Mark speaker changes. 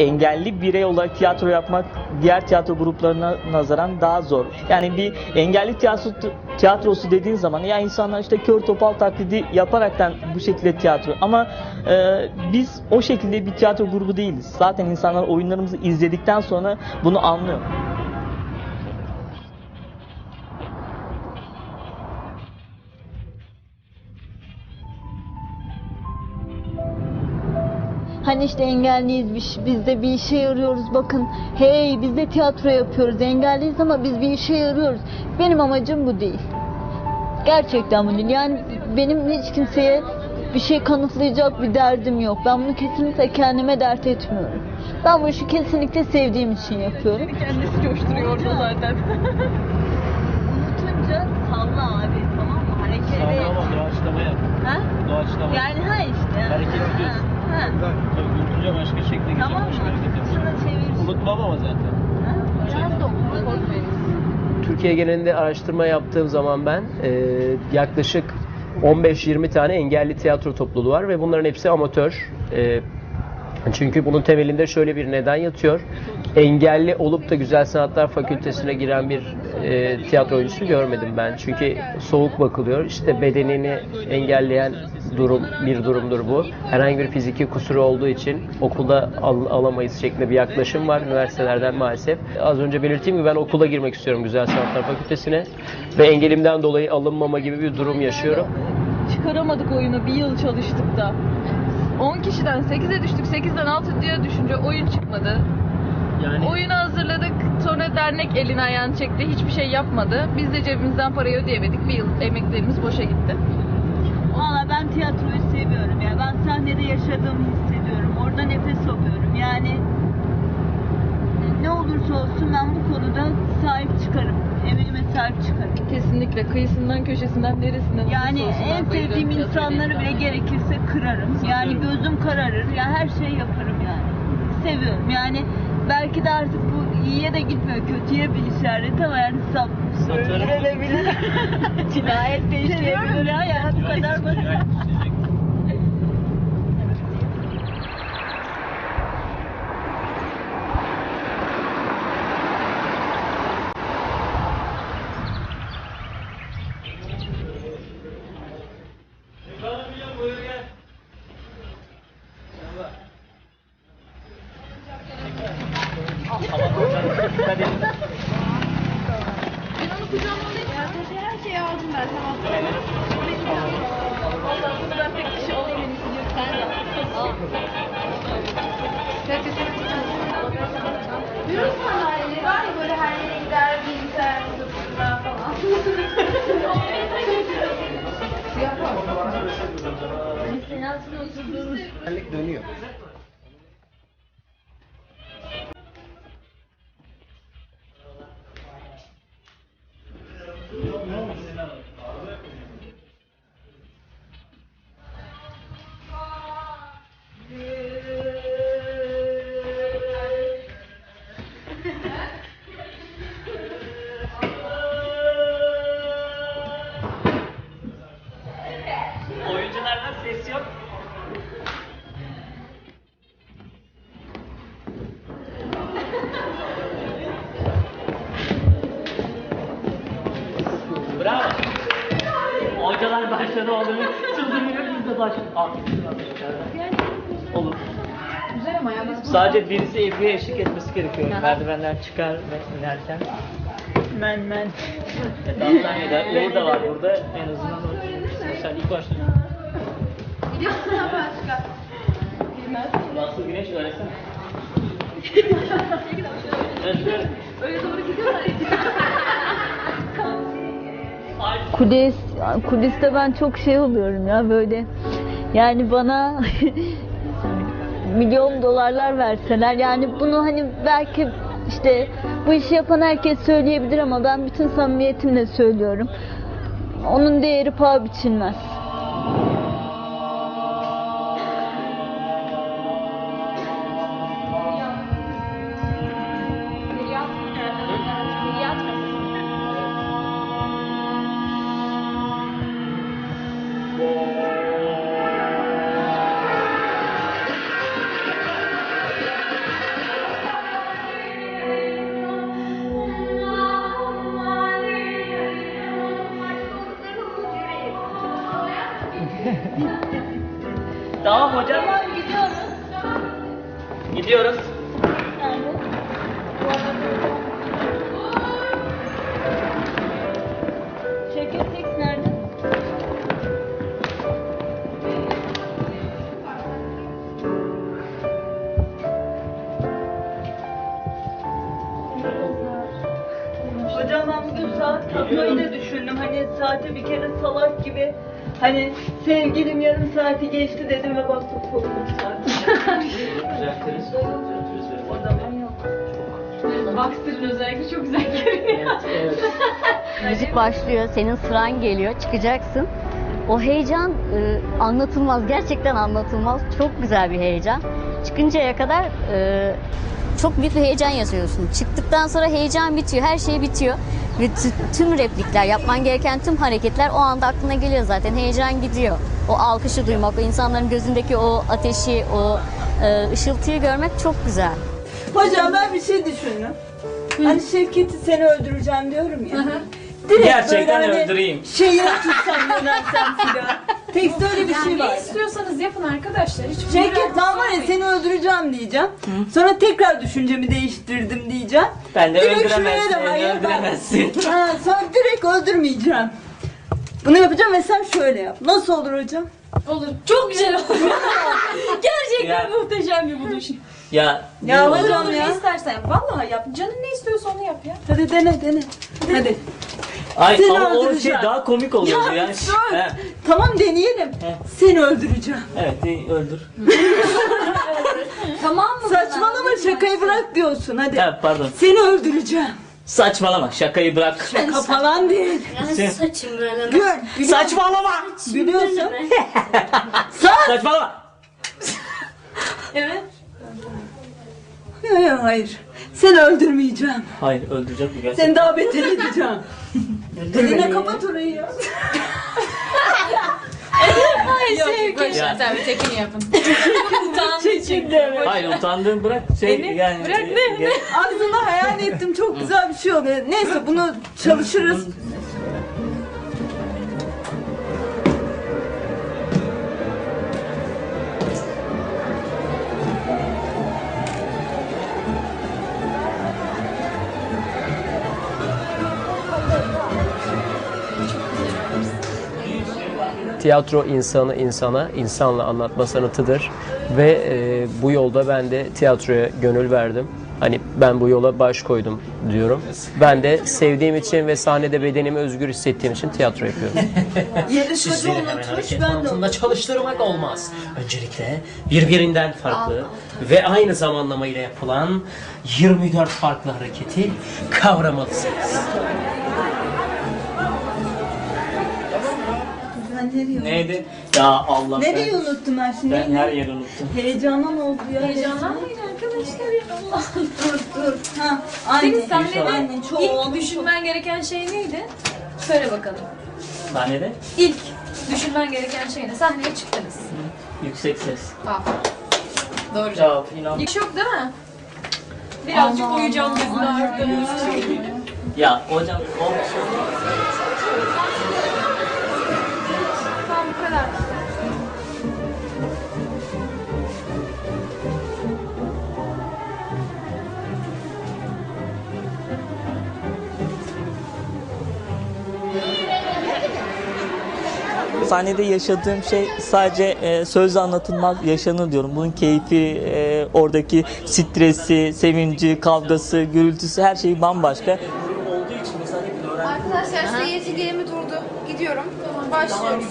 Speaker 1: engelli birey olarak tiyatro yapmak diğer tiyatro gruplarına nazaran daha zor. Yani bir engelli tiyatro, tiyatrosu dediğin zaman ya insanlar işte kör topal taklidi yaparaktan bu şekilde tiyatro ama e, biz o şekilde bir tiyatro grubu değiliz. Zaten insanlar oyunlarımızı izledikten sonra bunu anlıyor.
Speaker 2: Hani işte engelliyiz biz, biz de bir işe yarıyoruz bakın hey biz de tiyatro yapıyoruz engelliyiz ama biz bir işe yarıyoruz. Benim amacım bu değil. Gerçekten bu değil. Yani benim hiç kimseye bir şey kanıtlayacak bir derdim yok. Ben bunu kesinlikle kendime dert etmiyorum. Ben bu işi kesinlikle sevdiğim için yapıyorum.
Speaker 3: Kendisi coşturuyor orada zaten.
Speaker 2: Unutunca salla abi tamam mı? Hareketi.
Speaker 4: doğaçlama yap.
Speaker 2: Ha?
Speaker 4: Doğaçlama.
Speaker 2: Yani ha işte.
Speaker 4: Hareket ediyorsun.
Speaker 2: Ha.
Speaker 4: Tabii Gülünce başka şekle geçecek.
Speaker 2: Tamam mı?
Speaker 4: başka hareket yapacak.
Speaker 2: Çevir.
Speaker 4: Unutmam ama zaten.
Speaker 2: Ha? Biraz da.
Speaker 5: Türkiye genelinde araştırma yaptığım zaman ben e, yaklaşık 15-20 tane engelli tiyatro topluluğu var ve bunların hepsi amatör. E, çünkü bunun temelinde şöyle bir neden yatıyor. Engelli olup da Güzel Sanatlar Fakültesine giren bir e, tiyatro oyuncusu görmedim ben. Çünkü soğuk bakılıyor. İşte bedenini engelleyen durum bir durumdur bu. Herhangi bir fiziki kusuru olduğu için okulda al- alamayız şeklinde bir yaklaşım var üniversitelerden maalesef. Az önce belirttiğim gibi ben okula girmek istiyorum Güzel Sanatlar Fakültesine ve engelimden dolayı alınmama gibi bir durum yaşıyorum.
Speaker 3: Çıkaramadık oyunu bir yıl çalıştık da. 10 kişiden 8'e düştük. 8'den 6'ya düşünce oyun çıkmadı.
Speaker 4: Yani
Speaker 3: Oyunu hazırladık. Sonra dernek elini ayağını çekti. Hiçbir şey yapmadı. Biz de cebimizden parayı ödeyemedik. Bir yıl emeklerimiz boşa gitti.
Speaker 2: Valla ben tiyatroyu seviyorum ya. Ben sahnede yaşadığımı hissediyorum. Orada nefes alıyorum. Yani ne olursa olsun ben bu konuda sahip çıkarım. Emeğime sahip çıkarım.
Speaker 3: Kesinlikle kıyısından köşesinden neresinden
Speaker 2: Yani
Speaker 3: olursa olsun
Speaker 2: en
Speaker 3: ben bayılıyorum
Speaker 2: sevdiğim
Speaker 3: tiyatroya
Speaker 2: insanları bile gerekirse kırarım. Yani gözüm kararır. Ya her şeyi yaparım yani. Seviyorum. Yani belki de artık bu iyiye de gitmiyor. Kötüye bir işaret ama yani sap sürdürülebilir. Cinayet de işleyebilir ya. Yani bu kadar basit.
Speaker 6: Yürü sandalyeleri var ya böyle her yere gider bilgisayar odasında falan.
Speaker 5: dönüyor.
Speaker 1: Bravo. Hocalar başladı olduğunu çıldırıyor biz de başladık. Olur.
Speaker 6: Güzel ama ya
Speaker 1: Sadece birisi Ebru'ya eşlik etmesi gerekiyor. Merdivenden çıkar ve inerken. Men men. Antalya'da Uğur da var burada. En azından o mesela ilk başta.
Speaker 6: Sen başka?
Speaker 1: Nasıl güneş öğretsene. Ben şöyle-
Speaker 2: Kulis, kuliste ben çok şey oluyorum ya böyle. Yani bana milyon dolarlar verseler yani bunu hani belki işte bu işi yapan herkes söyleyebilir ama ben bütün samimiyetimle söylüyorum. Onun değeri paha biçilmez.
Speaker 1: Gidiyoruz.
Speaker 2: Şevket Tex nerede? Hocam ben bugün saat takmayı da düşündüm. Hani saate bir kere salak gibi hani sevgilim yarım saati geçti dedim ve baktım kolum saat.
Speaker 4: Düzeltiriz.
Speaker 3: Boxer'ın özellikle çok güzel görünüyor.
Speaker 7: Müzik başlıyor, senin sıran geliyor, çıkacaksın. O heyecan e, anlatılmaz, gerçekten anlatılmaz. Çok güzel bir heyecan. Çıkıncaya kadar e, çok büyük bir heyecan yaşıyorsun. Çıktıktan sonra heyecan bitiyor, her şey bitiyor. Ve t- tüm replikler, yapman gereken tüm hareketler o anda aklına geliyor zaten. Heyecan gidiyor. O alkışı duymak, o insanların gözündeki o ateşi, o e, ışıltıyı görmek çok güzel.
Speaker 2: Hocam ben bir şey düşündüm. Hani Şevket'i seni öldüreceğim diyorum ya. Direkt
Speaker 1: Gerçekten
Speaker 2: böyle hani
Speaker 1: öldüreyim.
Speaker 2: Şeyi tutsam yönelsem silahı. Tekste öyle bir şey
Speaker 6: Ne
Speaker 2: var.
Speaker 6: istiyorsanız yapın arkadaşlar. Hiç
Speaker 2: Şevket ben var ya seni öldüreceğim diyeceğim. Sonra tekrar düşüncemi değiştirdim diyeceğim.
Speaker 1: Ben de
Speaker 2: Direkt
Speaker 1: öldüremezsin,
Speaker 2: şuraya da-
Speaker 1: beni
Speaker 2: hayır, ben-
Speaker 1: öldüremezsin.
Speaker 2: Ha, sonra direkt öldürmeyeceğim. Bunu yapacağım ve sen şöyle yap. Nasıl olur hocam?
Speaker 6: Olur. Çok güzel olur. Gerçekten
Speaker 1: Ya.
Speaker 6: muhteşem bir buluş.
Speaker 1: Ya,
Speaker 2: Ya
Speaker 1: ne olur?
Speaker 2: hocam
Speaker 6: Olur
Speaker 2: ya.
Speaker 6: ne istersen yap. Vallahi yap. Canın ne istiyorsa onu yap ya.
Speaker 2: Hadi dene dene. Hadi.
Speaker 1: Ay
Speaker 2: Seni
Speaker 1: ama o şey
Speaker 2: öldüreceğim.
Speaker 1: daha komik oluyor
Speaker 2: Ya
Speaker 1: yani. He,
Speaker 2: Tamam deneyelim. Seni öldüreceğim.
Speaker 1: Evet de- öldür.
Speaker 6: Tamam mı?
Speaker 2: Saçmalama şakayı bırak diyorsun hadi.
Speaker 1: Ha, pardon.
Speaker 2: Seni öldüreceğim.
Speaker 1: Saçmalama şakayı bırak.
Speaker 2: Şaka falan değil.
Speaker 1: Sen-
Speaker 2: Gül. Gül.
Speaker 1: Saçmalama.
Speaker 2: Gülüyorsun.
Speaker 1: Saçmalama.
Speaker 6: Evet.
Speaker 2: Hayır hayır. Seni öldürmeyeceğim.
Speaker 1: Hayır öldürecek bu gerçekten.
Speaker 2: Seni daha beter edeceğim. Eline kapat orayı ya.
Speaker 6: Ay
Speaker 3: Boş
Speaker 1: Ya.
Speaker 3: bir tekini yapın.
Speaker 1: Hayır utandığın bırak şey
Speaker 3: Beni
Speaker 1: yani.
Speaker 3: bırak ne,
Speaker 2: Aslında hayal ettim çok güzel bir şey oluyor. Neyse bunu çalışırız.
Speaker 5: Tiyatro insanı insana, insanla anlatma sanatıdır. Ve e, bu yolda ben de tiyatroya gönül verdim. Hani ben bu yola baş koydum diyorum. Ben de sevdiğim için ve sahnede bedenimi özgür hissettiğim için tiyatro yapıyorum.
Speaker 2: Yarışmacı
Speaker 4: Sizleri hemen
Speaker 2: unutmuş
Speaker 4: hareket
Speaker 2: ben de
Speaker 4: çalıştırmak olmaz. Öncelikle birbirinden farklı ve aynı zamanlama ile yapılan 24 farklı hareketi kavramalısınız.
Speaker 2: Ben nereye unuttum?
Speaker 1: Neydi? Ya Allah
Speaker 2: Nereye
Speaker 1: ben,
Speaker 2: unuttum ben şimdi?
Speaker 1: ben her yeri unuttum.
Speaker 2: Heyecandan oldu ya.
Speaker 6: Heyecanlanmayın arkadaşlar ya. Allah.
Speaker 2: Dur dur. Ha, anne.
Speaker 6: Senin sahnede
Speaker 2: Anne, çok
Speaker 6: ilk
Speaker 2: oldu.
Speaker 6: düşünmen gereken şey neydi? Söyle bakalım.
Speaker 1: Sahnede
Speaker 6: İlk düşünmen gereken şey ne? Sahneye çıktınız.
Speaker 1: yüksek ses.
Speaker 6: Aferin. Doğru.
Speaker 1: Ya inan.
Speaker 6: İlk yok değil mi? Birazcık uyuyacağım gözünü ağrıyor.
Speaker 1: Ya hocam o sahnede yaşadığım şey sadece e, sözle anlatılmaz yaşanır diyorum. Bunun keyfi, e, oradaki stresi, sevinci, kavgası, gürültüsü her şey bambaşka.
Speaker 6: Arkadaşlar seyirci gelimi durdu. Gidiyorum. Başlıyoruz.